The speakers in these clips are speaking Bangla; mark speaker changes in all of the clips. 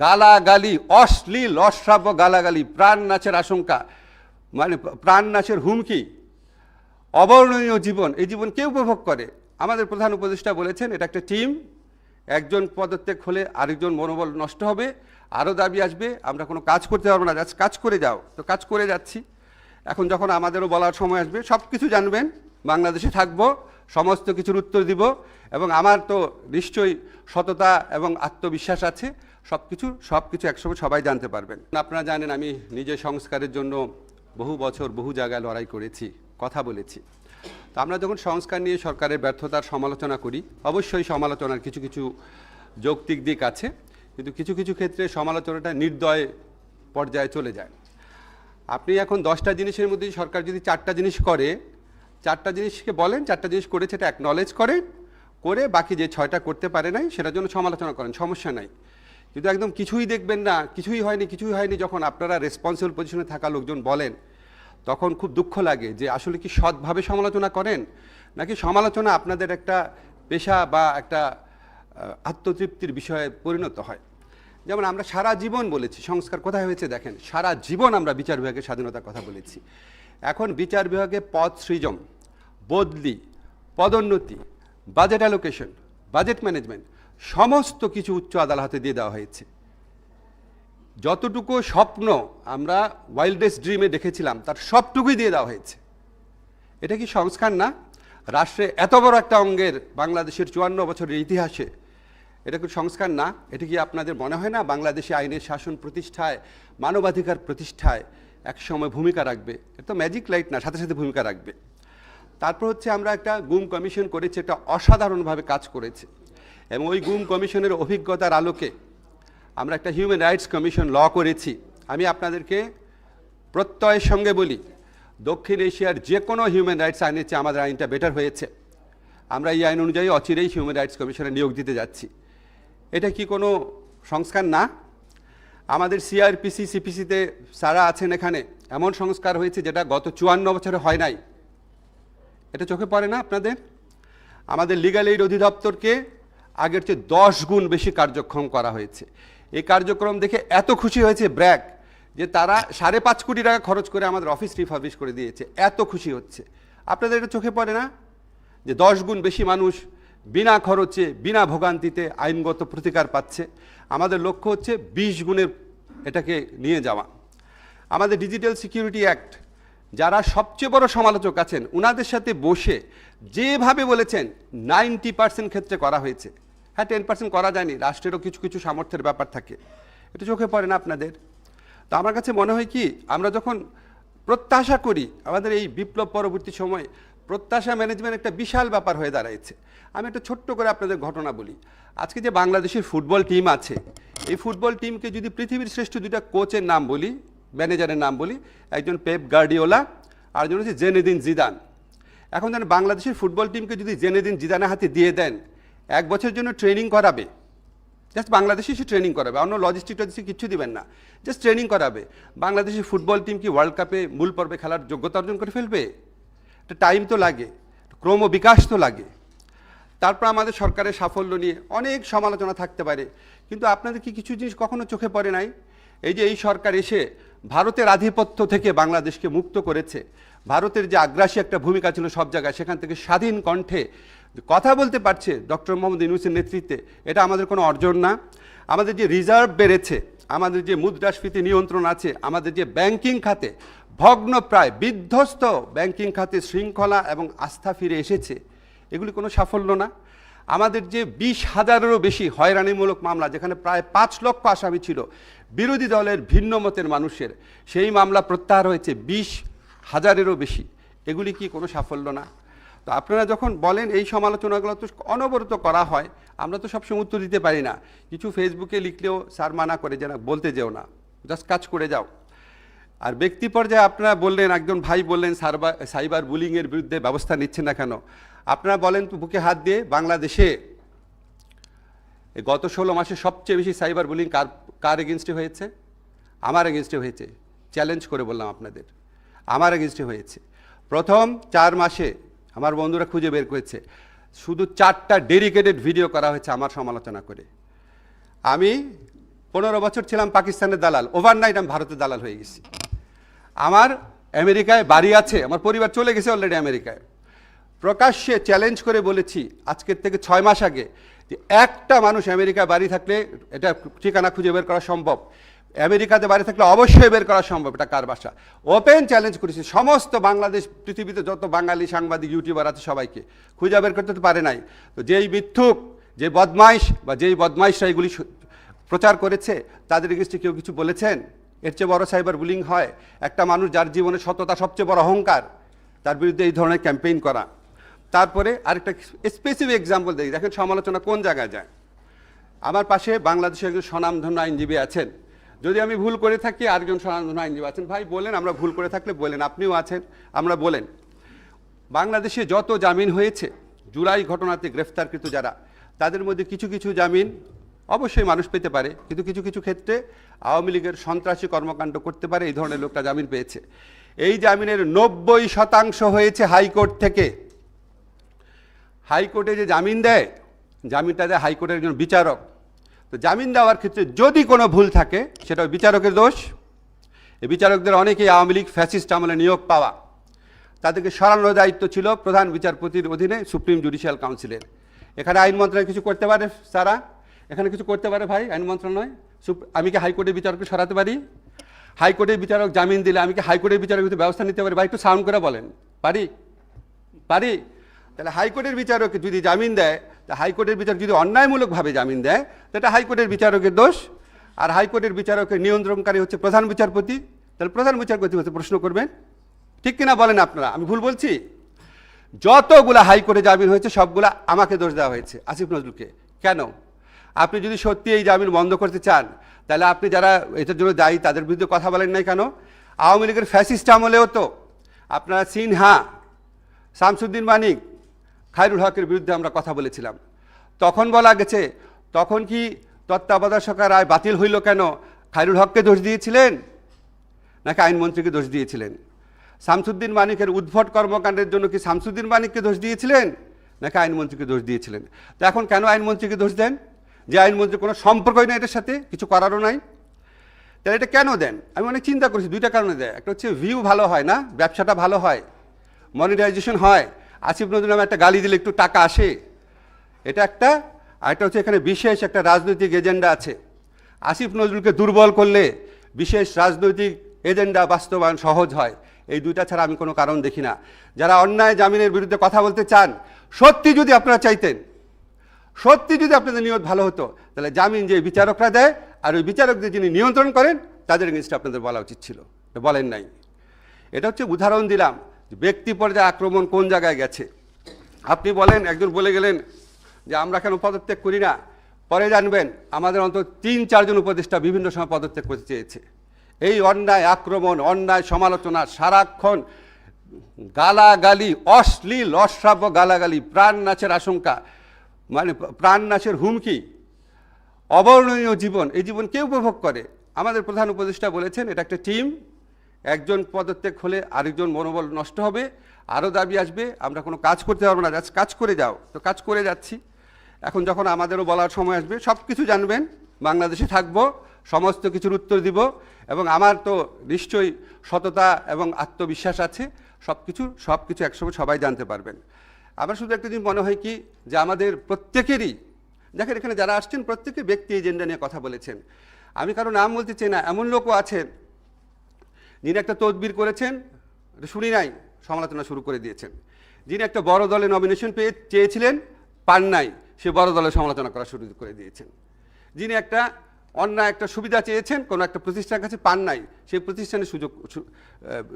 Speaker 1: গালাগালি, অশ্লীল, অশ্রাব্য গালাগালি, প্রাণ নাচের আশঙ্কা। মানে প্রাণ নাচের হুমকি। অবর্ণনীয় জীবন, এই জীবন কেউ উপভোগ করে? আমাদের প্রধান উপদেষ্টা বলেছেন, এটা একটা টিম। একজন পদত্যাগ হলে আরেকজন মনোবল নষ্ট হবে আরও দাবি আসবে, আমরা কোনো কাজ করতে পারব না কাজ করে যাও। তো কাজ করে যাচ্ছি। এখন যখন আমাদেরও বলার সময় আসবে সব কিছু জানবেন। বাংলাদেশে থাকব, সমস্ত কিছুর উত্তর দিব, এবং আমার তো নিশ্চয়ই সততা এবং আত্মবিশ্বাস আছে। সব কিছু সব কিছু একসময় সবাই জানতে পারবেন। আপনারা জানেন আমি নিজে সংস্কারের জন্য বহু বছর বহু জায়গায় লড়াই করেছি, কথা বলেছি। তো আমরা যখন সংস্কার নিয়ে সরকারের ব্যর্থতার সমালোচনা করি, অবশ্যই সমালোচনার কিছু কিছু যৌক্তিক দিক আছে, কিন্তু কিছু কিছু ক্ষেত্রে সমালোচনাটা নির্দয় পর্যায়ে চলে যায়। আপনি এখন দশটা জিনিসের মধ্যে সরকার যদি চারটা জিনিস করে, চারটা জিনিসকে বলেন, চারটা জিনিস করেছে, এটা অ্যাকনলেজ করেন করে বাকি যে ছয়টা করতে পারে নাই, সেটার জন্য সমালোচনা করেন, সমস্যা নাই। কিন্তু একদম কিছুই দেখবেন না, কিছুই হয়নি কিছুই হয়নি যখন আপনারা রেসপন্সিবল পজিশনে থাকা লোকজন বলেন, তখন খুব দুঃখ লাগে যে আসলে কি সৎভাবে সমালোচনা করেন? নাকি সমালোচনা আপনাদের একটা পেশা বা একটা আত্মতৃপ্তির বিষয়ে পরিণত হয়? যেমন আমরা সারা জীবন বলেছি, সংস্কার কোথায় হয়েছে দেখেন, সারা জীবন আমরা বিচার বিভাগের স্বাধীনতার কথা বলেছি। এখন বিচার বিভাগে পদ সৃজন, বদলি, পদোন্নতি বাজেট অ্যালোকেশন বাজেট ম্যানেজমেন্ট সমস্ত কিছু উচ্চ আদালতে দিয়ে দেওয়া হয়েছে। যতটুকু স্বপ্ন আমরা ওয়াইল্ডেস্ট ড্রিমে দেখেছিলাম, তার সবটুকুই দিয়ে দেওয়া হয়েছে। এটা কি সংস্কার না? রাষ্ট্রে এত বড় একটা অঙ্গের বাংলাদেশের চুয়ান্ন বছরের ইতিহাসে এটা কি সংস্কার না? এটা কি আপনাদের মনে হয় না? বাংলাদেশে আইনের শাসন প্রতিষ্ঠায়, মানবাধিকার প্রতিষ্ঠায় একসময় ভূমিকা রাখবে। এটা তো ম্যাজিক লাইট না, সাথে সাথে ভূমিকা রাখবে। তারপর হচ্ছে আমরা একটা গুম কমিশন করেছি এটা অসাধারণভাবে কাজ করেছে। এবং ওই গুম কমিশনের অভিজ্ঞতার আলোকে আমরা একটা হিউম্যান রাইটস কমিশন ল করেছি। আমি আপনাদেরকে প্রত্যয়ের সঙ্গে বলি, দক্ষিণ এশিয়ার যে কোনো হিউম্যান রাইটস আইনের চেয়ে আমাদের আইনটা বেটার হয়েছে। আমরা এই আইন অনুযায়ী অচিরেই হিউম্যান রাইটস কমিশনে নিয়োগ দিতে যাচ্ছি। এটা কি কোনো সংস্কার না? আমাদের সিআরপিসি সিপিসিতে সারা আছেন এখানে, এমন সংস্কার হয়েছে যেটা গত চুয়ান্ন বছরে হয় নাই। এটা চোখে পড়ে না আপনাদের? আমাদের লিগাল এইড অধিদপ্তরকে আগের চেয়ে দশ গুণ বেশি কার্যক্ষম করা হয়েছে। এই কার্যক্রম দেখে এত খুশি হয়েছে ব্র্যাক যে তারা সাড়ে পাঁচ কোটি টাকা খরচ করে আমাদের অফিস রিফার্বিশ করে দিয়েছে। এত খুশি হচ্ছে। আপনাদের এটা চোখে পড়ে না? যে দশ গুণ বেশি মানুষ বিনা খরচে, বিনা ভোগান্তিতে আইনগত প্রতিকার পাচ্ছে। আমাদের লক্ষ্য হচ্ছে বিশ গুণের এটাকে নিয়ে যাওয়া। আমাদের ডিজিটাল সিকিউরিটি অ্যাক্ট, যারা সবচেয়ে বড় সমালোচক আছেন ওনাদের সাথে বসে যেভাবে বলেছেন, নাইনটি পার্সেন্ট ক্ষেত্রে করা হয়েছে। হ্যাঁ টেন পার্সেন্ট করা যায়নি। রাষ্ট্রেরও কিছু কিছু সামর্থ্যের ব্যাপার থাকে। এটা চোখে পড়ে না আপনাদের? তো আমার কাছে মনে হয় কি, আমরা যখন প্রত্যাশা করি, আমাদের এই বিপ্লব পরবর্তী সময়ে প্রত্যাশা ম্যানেজমেন্ট একটা বিশাল ব্যাপার হয়ে দাঁড়াইছে। আমি একটা ছোট্ট করে আপনাদের ঘটনা বলি। আজকে যে বাংলাদেশের ফুটবল টিম আছে, এই ফুটবল টিমকে যদি পৃথিবীর শ্রেষ্ঠ দুইটা কোচের নাম বলি ম্যানেজারের নাম বলি, একজন পেপ গার্ডিওলা আর একজন হচ্ছে জেনেদিন জিদান। এখন যেন বাংলাদেশের ফুটবল টিমকে যদি জেনেদিন জিদানের হাতে দিয়ে দেন এক বছরের জন্য ট্রেনিং করাবে। জাস্ট বাংলাদেশে সে ট্রেনিং করাবে। অন্য লজিস্টিক টজিস্টিক কিছু দিবেন না। জাস্ট ট্রেনিং করাবে। বাংলাদেশের ফুটবল টিম কি ওয়ার্ল্ড কাপে মূল পর্বে খেলার যোগ্যতা অর্জন করে ফেলবে? একটা টাইম তো লাগে। ক্রম বিকাশ তো লাগে। তারপর আমাদের সরকারের সাফল্য নিয়ে অনেক সমালোচনা থাকতে পারে। কিন্তু আপনাদের কি কিছু জিনিস কখনো চোখে পড়ে নাই? এই যে এই সরকার এসে ভারতের আধিপত্য থেকে বাংলাদেশকে মুক্ত করেছে, ভারতের যে আগ্রাসী একটা ভূমিকা ছিল সব জায়গায়, সেখান থেকে স্বাধীন কণ্ঠে কথা বলতে পারছে ডক্টর মোহাম্মদ ইউনুসের নেতৃত্বে, এটা আমাদের কোনো অর্জন না। আমাদের যে রিজার্ভ বেড়েছে, আমাদের যে মুদ্রাস্ফীতি নিয়ন্ত্রণ আছে, আমাদের যে ব্যাংকিং খাতে ভগ্ন প্রায় বিধ্বস্ত ব্যাংকিং খাতে শৃঙ্খলা এবং আস্থা ফিরে এসেছে, এগুলি কোনো সাফল্য না। আমাদের যে বিশ হাজারেরও বেশি হয়রানিমূলক মামলা, যেখানে প্রায় পাঁচ লক্ষ আসামি ছিল, বিরোধী দলের ভিন্ন মতের মানুষের, সেই মামলা প্রত্যাহার হয়েছে বিশ হাজারেরও বেশি। এগুলি কি কোনো সাফল্য না? তো আপনারা যখন বলেন এই সমালোচনাগুলো তো অনবরত করা হয়, আমরা তো সবসময় উত্তর দিতে পারি না। কিছু ফেসবুকে লিখলেও স্যার মানা করে যে না বলতে যেও না। জাস্ট কাজ করে যাও। আর ব্যক্তি পর্যায়ে আপনারা বললেন, একজন ভাই বললেন সাইবার বুলিংয়ের বিরুদ্ধে ব্যবস্থা নিচ্ছেন না কেন? আপনারা বলেন বুকে হাত দিয়ে বাংলাদেশে গত ষোলো মাসে সবচেয়ে বেশি সাইবার বুলিং কার কার এগেনস্টে হয়েছে? আমার এগেনস্টে হয়েছে। চ্যালেঞ্জ করে বললাম আপনাদের। আমার এগেনস্টে হয়েছে। প্রথম চার মাসে আমার বন্ধুরা খুঁজে বের করেছে। শুধু চারটা ডেডিকেটেড ভিডিও করা হয়েছে আমার সমালোচনা করে। আমি পনেরো বছর ছিলাম পাকিস্তানের দালাল। ওভারনাইট আমি ভারতের দালাল হয়ে গেছি। আমার আমেরিকায় বাড়ি আছে, আমার পরিবার চলে গেছে অলরেডি আমেরিকায় প্রকাশ্যে চ্যালেঞ্জ করে বলেছি আজকের থেকে ছয় মাস আগে যে একটা মানুষ আমেরিকায় বাড়ি থাকলে এটা ঠিকানা খুঁজে বের করা সম্ভব। আমেরিকাতে বাড়ি থাকলে অবশ্যই বের করা সম্ভব এটা কার বাসা? ওপেন চ্যালেঞ্জ করেছি। সমস্ত বাংলাদেশ, পৃথিবীতে যত বাঙালি সাংবাদিক ইউটিউবার আছে সবাইকে খুঁজে বের করতে পারে নাই। তো যেই মিথ্যুক, যে বদমাইশ বা যেই বদমাইশরা এগুলি প্রচার করেছে, তাদের এগেস্টে কেউ কিছু বলেছেন? এর চেয়ে বড় সাইবার বুলিং হয়। একটা মানুষ যার জীবনে সততা সবচেয়ে বড় অহংকার, তার বিরুদ্ধে এই ধরনের ক্যাম্পেইন করা। তারপরে আরেকটা স্পেসিফিক এক্সাম্পল দেখি। দেখেন সমালোচনা কোন জায়গায় যায়? আমার পাশে বাংলাদেশের একজন স্বনামধন্য আইনজীবী আছেন। যদি আমি ভুল করে থাকি, আরেকজন স্বনামধন্য আইনজীবী আছেন। ভাই, বলেন আমরা ভুল করে থাকলে বলেন, আপনিও আছেন, আমরা বলেন। বাংলাদেশে যত জামিন হয়েছে, জুলাই ঘটনাতে গ্রেফতারকৃত যারা, তাদের মধ্যে কিছু কিছু জামিন অবশ্যই মানুষ পেতে পারে, কিন্তু কিছু কিছু ক্ষেত্রে আওয়ামী লীগের সন্ত্রাসী কর্মকাণ্ড করতে পারে, এই ধরনের লোকটা জামিন পেয়েছে। এই জামিনের নব্বই শতাংশ হয়েছে হাইকোর্ট থেকে। হাইকোর্টে যে জামিন দেয়, জামিনটা দেয় হাইকোর্টের একজন বিচারক। তো জামিন দেওয়ার ক্ষেত্রে যদি কোনো ভুল থাকে, সেটা বিচারকের দোষ। এই বিচারকদের অনেকেই আওয়ামী লীগ ফ্যাসিস্ট আমলে নিয়োগ পাওয়া। তাদেরকে সরানোর দায়িত্ব ছিল প্রধান বিচারপতির অধীনে সুপ্রিম জুডিশিয়াল কাউন্সিলের। এখানে আইন মন্ত্রণালয় কিছু করতে পারে, সারা? এখানে কিছু করতে পারে ভাই, আইন মন্ত্রণালয়? আমি কি হাইকোর্টের বিচারককে সরাতে পারি? হাইকোর্টের বিচারক জামিন দিলে আমি কি হাইকোর্টের বিচারক ব্যবস্থা নিতে পারি? ভাই, একটু সাউন্ড করে বলেন। পারি? পারি? তাহলে হাইকোর্টের বিচারক যদি জামিন দেয়, তা হাইকোর্টের বিচারক যদি অন্যায়মূলকভাবে জামিন দেয়, তাহলে হাইকোর্টের বিচারকের দোষ। আর হাইকোর্টের বিচারকের নিয়ন্ত্রণকারী হচ্ছে প্রধান বিচারপতি। তাহলে প্রধান বিচারপতি হচ্ছে প্রশ্ন করবেন। ঠিক কিনা বলেন আপনারা? আমি ভুল বলছি? যতগুলা হাইকোর্টে জামিন হয়েছে, সবগুলা আমাকে দোষ দেওয়া হয়েছে। আসিফ নজরুলকে। কেন? আপনি যদি সত্যি এই জামিন বন্ধ করতে চান, তাহলে আপনি যারা এটার জন্য দায়ী, তাদের বিরুদ্ধে কথা বলেন নাই কেন? আওয়ামী লীগের ফ্যাসিস্ট আমলেও তো আপনারা সিনহা, শামসুদ্দিন মানিক খায়রুল হকের বিরুদ্ধে আমরা কথা বলেছিলাম। তখন বলা গেছে, তখন কি তত্ত্বাবধায়ক রায় বাতিল হইল কেন? খায়রুল হককে দোষ দিয়েছিলেন? নাকি আইনমন্ত্রীকে দোষ দিয়েছিলেন? শামসুদ্দিন মানিকের উদ্ভট কর্মকাণ্ডের জন্য কি শামসুদ্দিন মানিককে দোষ দিয়েছিলেন? নাকি আইনমন্ত্রীকে দোষ দিয়েছিলেন? তো এখন কেন আইনমন্ত্রীকে দোষ দেন? যে আইনমন্ত্রী কোনো সম্পর্কই নেই এটার সাথে, কিছু করারও নাই। তাহলে এটা কেন দেন? আমি অনেক চিন্তা করেছি, দুইটা কারণে দেয়। একটা হচ্ছে ভিউ ভালো হয় না, ব্যবসাটা ভালো হয় মনিটাইজেশন হয়। আসিফ নজরুল নামে একটা গালি দিলে একটু টাকা আসে। এটা একটা, আর একটা হচ্ছে এখানে বিশেষ একটা রাজনৈতিক এজেন্ডা আছে। আসিফ নজরুলকে দুর্বল করলে বিশেষ রাজনৈতিক এজেন্ডা বাস্তবায়ন সহজ হয়। এই দুইটা ছাড়া আমি কোনো কারণ দেখি না। যারা অন্যায় জামিনের বিরুদ্ধে কথা বলতে চান, সত্যি যদি আপনারা চাইতেন, সত্যি যদি আপনাদের নিয়ত ভালো হতো, তাহলে জামিন যে বিচারকরা দেয় আর ওই বিচারকদের যিনি নিয়ন্ত্রণ করেন, তাদের এগেনস্টে আপনাদের বলা উচিত ছিল। বলেন নাই। এটা হচ্ছে উদাহরণ দিলাম। ব্যক্তি পর্যায়ে আক্রমণ কোন জায়গায় গেছে? আপনি বলেন, একজন বলে গেলেন যে আমরা কেন পদত্যাগ করি না? পরে জানবেন, আমাদের অন্তত তিন, চারজন উপদেষ্টা বিভিন্ন সময় পদত্যাগ করতে চেয়েছে। এই অন্যায় আক্রমণ, অন্যায় সমালোচনা সারাক্ষণ গালাগালি, অশ্লীল, অশ্রাব্য গালাগালি, প্রাণ নাচের আশঙ্কা মানে প্রাণ নাচের হুমকি, অবর্ণনীয় জীবন, এই জীবন কে উপভোগ করে? আমাদের প্রধান উপদেষ্টা বলেছেন, এটা একটা টিম একজন পদত্যাগ হলে আরেকজন মনোবল নষ্ট হবে, আরও দাবি আসবে, আমরা কোনো কাজ করতে পারব না জাস্ট কাজ করে যাও। তো কাজ করে যাচ্ছি। এখন যখন আমাদেরও বলার সময় আসবে, সব কিছু জানবেন, বাংলাদেশে থাকব, সমস্ত কিছুর উত্তর দিব, এবং আমার তো নিশ্চয়ই সততা এবং আত্মবিশ্বাস আছে, সব কিছু সব কিছু একসঙ্গে সবাই জানতে পারবেন। আমার শুধু একটা জিনিস মনে হয় কি, যে আমাদের প্রত্যেকেরই, দেখেন এখানে যারা আসছেন প্রত্যেকে ব্যক্তি এজেন্ডা নিয়ে কথা বলেছেন। আমি কারও নাম বলতে চাই না, এমন লোকও আছেন যিনি একটা তদবির করেছেন শুনি নাই, সমালোচনা শুরু করে দিয়েছেন। যিনি একটা বড় দলে নমিনেশন পেয়ে, চেয়েছিলেন, পান নাই, সে বড় দলে সমালোচনা করা শুরু করে দিয়েছেন। যিনি একটা অন্যায়, একটা সুবিধা চেয়েছেন, কোনো একটা প্রতিষ্ঠানের কাছে পান নাই, সেই প্রতিষ্ঠানের সুযোগ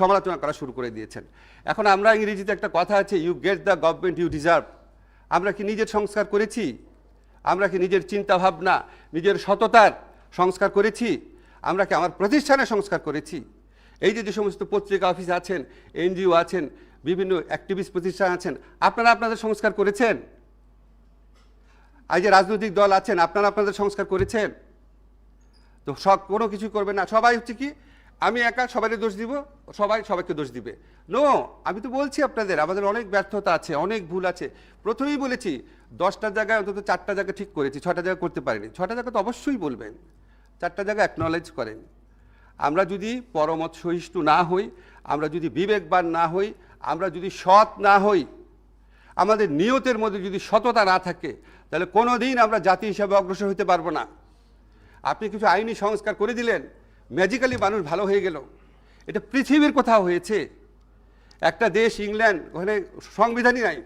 Speaker 1: সমালোচনা করা শুরু করে দিয়েছেন। এখন আমরা ইংরেজিতে একটা কথা আছে you get the government you deserve আমরা কি নিজের সংস্কার করেছি? আমরা কি নিজের চিন্তা ভাবনা নিজের সততার সংস্কার করেছি? আমরা কি আমার প্রতিষ্ঠানের সংস্কার করেছি? এই যে যে সমস্ত পত্রিকা অফিস আছেন, এনজিও আছেন, বিভিন্ন অ্যাক্টিভিস্ট প্রতিষ্ঠান আছেন, আপনারা আপনাদের সংস্কার করেছেন? আজ যে রাজনৈতিক দল আছেন, আপনারা আপনাদের সংস্কার করেছেন? তো সব কোনো কিছু করবে না। সবাই হচ্ছে কি, আমি একা সবাইকে দোষ দিব, সবাই সবাইকে দোষ দিবে। নো আমি তো বলছি আপনাদের, আমাদের অনেক ব্যর্থতা আছে, অনেক ভুল আছে। প্রথমেই বলেছি, দশটা জায়গায় অন্তত চারটা জায়গা ঠিক করেছি ছটা জায়গা করতে পারিনি। ছটা জায়গা তো অবশ্যই বলবেন। চারটা জায়গা অ্যাকনলেজ করেন। আমরা যদি পরমত সহিষ্ণু না হই, আমরা যদি বিবেকবান না হই, আমরা যদি সৎ না হই, আমাদের নিয়তের মধ্যে যদি সততা না থাকে, তাহলে কোনো দিন আমরা জাতি হিসাবে অগ্রসর হতে পারব না। আপনি কিছু আইনি সংস্কার করে দিলেন ম্যাজিক্যালি মানুষ ভালো হয়ে গেল। এটা পৃথিবীর কোথাও হয়েছে। একটা দেশ, ইংল্যান্ড, ওখানে সংবিধানই নাই।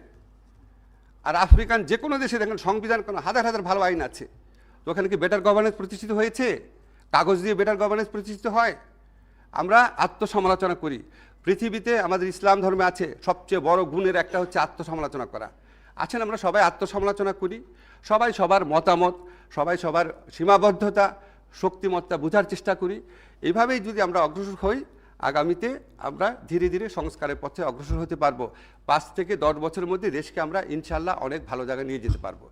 Speaker 1: আর আফ্রিকান যে কোনো দেশে দেখেন, সংবিধান কোনো হাজার হাজার ভালো আইন আছে। তো ওখানে কি বেটার গভর্নেন্স প্রতিষ্ঠিত হয়েছে? কাগজ দিয়ে বেটার গভর্নেন্স প্রতিষ্ঠিত হয়। আমরা আত্মসমালোচনা করি। পৃথিবীতে আমাদের ইসলাম ধর্মে আছে সবচেয়ে বড় গুণের একটা হচ্ছে আত্মসমালোচনা করা। আছেন আমরা সবাই আত্মসমালোচনা করি। সবাই সবার মতামত, সবাই সবার সীমাবদ্ধতা, শক্তিমত্তা বোঝার চেষ্টা করি। এইভাবেই যদি আমরা অগ্রসর হই, আগামীতে আমরা ধীরে ধীরে সংস্কারের পথে অগ্রসর হতে পারব। পাঁচ থেকে দশ বছরের মধ্যে দেশকে আমরা ইনশাল্লাহ অনেক ভালো জায়গায় নিয়ে যেতে পারব।